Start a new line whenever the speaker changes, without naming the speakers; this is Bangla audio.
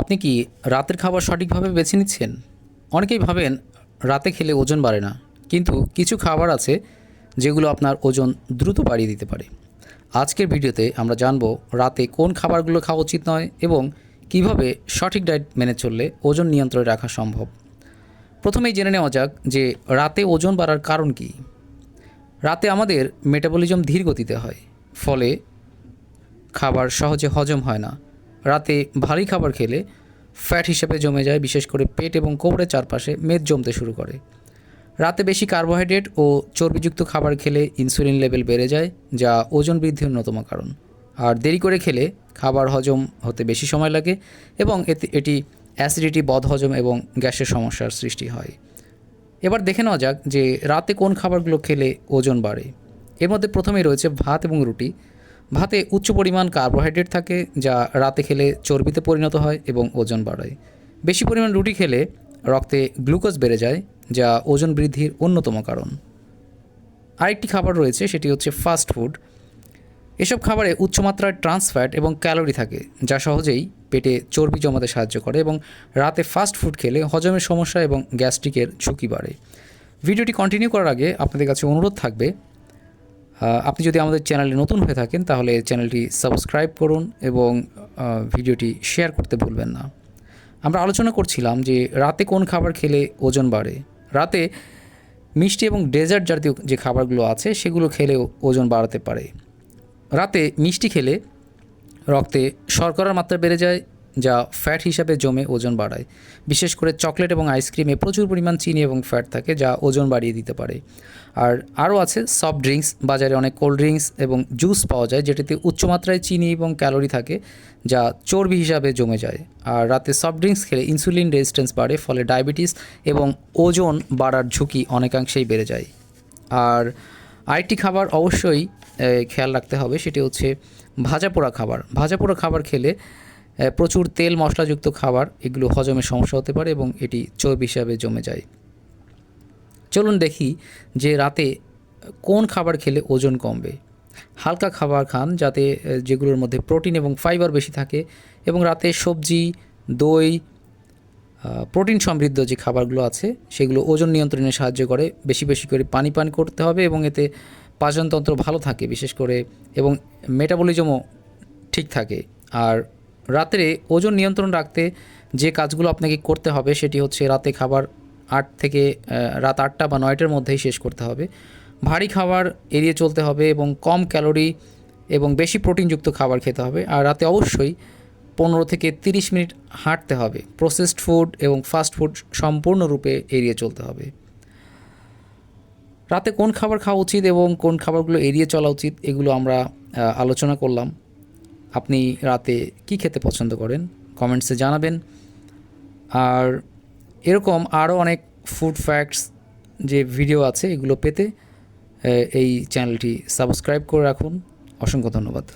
আপনি কি রাতের খাবার সঠিকভাবে বেছে নিচ্ছেন? অনেকেই ভাবেন রাতে খেলে ওজন বাড়ে না, কিন্তু কিছু খাবার আছে যেগুলো আপনার ওজন দ্রুত বাড়িয়ে দিতে পারে। আজকের ভিডিওতে আমরা জানব রাতে কোন খাবারগুলো খাওয়া উচিত নয় এবং কীভাবে সঠিক ডায়েট মেনে চললে ওজন নিয়ন্ত্রণে রাখা সম্ভব। প্রথমেই জেনে নেওয়া যাক যে রাতে ওজন বাড়ার কারণ কী। রাতে আমাদের মেটাবলিজম ধীর গতিতে হয়, ফলে খাবার সহজে হজম হয় না। রাতে ভারী খাবার খেলে ফ্যাট হিসেবে জমে যায়, বিশেষ করে পেট এবং কোমরের চারপাশে মেদ জমতে শুরু করে। রাতে বেশি কার্বোহাইড্রেট ও চর্বিযুক্ত খাবার খেলে ইনসুলিন লেভেল বেড়ে যায়, যা ওজন বৃদ্ধির অন্যতম কারণ। আর দেরি করে খেলে খাবার হজম হতে বেশি সময় লাগে এবং এতে, এটি অ্যাসিডিটি, বদহজম এবং গ্যাসের সমস্যার সৃষ্টি হয়। এবার দেখে নেওয়া যাক যে রাতে কোন খাবারগুলো খেলে ওজন বাড়ে। এর মধ্যে প্রথমেই রয়েছে ভাত এবং রুটি। ভাতে উচ্চ পরিমাণ কার্বোহাইড্রেট থাকে, যা রাতে খেলে চর্বিতে পরিণত হয় এবং ওজন বাড়ায়। বেশি পরিমাণ রুটি খেলে রক্তে গ্লুকোজ বেড়ে যায়, যা ওজন বৃদ্ধির অন্যতম কারণ। আরেকটি খাবার রয়েছে, সেটি হচ্ছে ফাস্ট ফুড। এসব খাবারে উচ্চমাত্রার ট্রান্স ফ্যাট এবং ক্যালোরি থাকে, যা সহজেই পেটে চর্বি জমাতে সাহায্য করে এবং রাতে ফাস্ট ফুড খেলে হজমের সমস্যা এবং গ্যাস্ট্রিকের ঝুঁকি বাড়ে। ভিডিওটি কন্টিনিউ করার আগে আপনাদের কাছে অনুরোধ থাকবে আপনি যদি আমাদের চ্যানেলে নতুন হয়ে থাকেন, তাহলে চ্যানেলটি সাবস্ক্রাইব করুন এবং ভিডিওটি শেয়ার করতে ভুলবেন না। আমরা আলোচনা করছিলাম যে রাতে কোন খাবার খেলে ওজন বাড়ে? রাতে মিষ্টি এবং ডেজার্ট জাতীয় যে খাবারগুলো আছে, সেগুলো খেলেও ওজন বাড়াতে পারে। রাতে মিষ্টি খেলে রক্তে শর্করার মাত্রা বেড়ে যায় যা ফ্যাট হিসাবে জমে ওজন বাড়ায়। বিশেষ করে চকলেট এবং আইসক্রিমে প্রচুর পরিমাণ চিনি এবং ফ্যাট থাকে যা ওজন বাড়িয়ে দিতে পারে। আর আরও আছে সফট ড্রিঙ্কস বাজারে অনেক কোল্ড ড্রিঙ্কস এবং জুস পাওয়া যায়, যেটিতে উচ্চমাত্রায় চিনি এবং ক্যালোরি থাকে, যা চর্বি হিসাবে জমে যায়। আর রাতে সফট ড্রিঙ্কস খেলে ইনসুলিন রেজিস্ট্যান্স বাড়ে, ফলে ডায়াবেটিস এবং ওজন বাড়ার ঝুঁকি অনেকাংশেই বেড়ে যায়। আর আরেকটি খাবার অবশ্যই খেয়াল রাখতে হবে, সেটি হচ্ছে ভাজা পোড়া খাবার। ভাজা পোড়া খাবার খেলে প্রচুর তেল মশলাযুক্ত খাবার, এগুলো হজমের সমস্যা হতে পারে এবং এটি চর্বি হিসাবে জমে যায়। চলুন দেখি যে রাতে কোন খাবার খেলে ওজন কমবে। হালকা খাবার খান যাতে যেগুলোর মধ্যে প্রোটিন এবং ফাইবার বেশি থাকে এবং রাতে সবজি, দই প্রোটিন সমৃদ্ধ যে খাবারগুলো আছে, সেগুলো ওজন নিয়ন্ত্রণে সাহায্য করে। বেশি বেশি করে পানি পান করতে হবে এবং এতে পাচনতন্ত্র ভালো থাকে বিশেষ করে এবং মেটাবলিজমও ঠিক থাকে। আর রাত্রে ওজন নিয়ন্ত্রণ রাখতে যে কাজগুলো আপনাকে করতে হবে সেটি হচ্ছে রাতে খাবার আট থেকে রাত আটটা বা নয়টার মধ্যেই শেষ করতে হবে। ভারী খাবার এড়িয়ে চলতে হবে এবং কম ক্যালোরি এবং বেশি প্রোটিনযুক্ত খাবার খেতে হবে। আর রাতে অবশ্যই পনেরো থেকে তিরিশ মিনিট হাঁটতে হবে। প্রসেসড ফুড এবং ফাস্ট ফুড সম্পূর্ণরূপে এড়িয়ে চলতে হবে। রাতে কোন খাবার খাওয়া উচিত এবং কোন খাবারগুলো এড়িয়ে চলা উচিত এগুলো আমরা আলোচনা করলাম। আপনি রাতে কি খেতে পছন্দ করেন? কমেন্টসে জানাবেন। আর এরকম আরও অনেক ফুড ফ্যাক্টস যে ভিডিও আছে এগুলো পেতে এই চ্যানেলটি সাবস্ক্রাইব করে রাখুন। অসংখ্য ধন্যবাদ।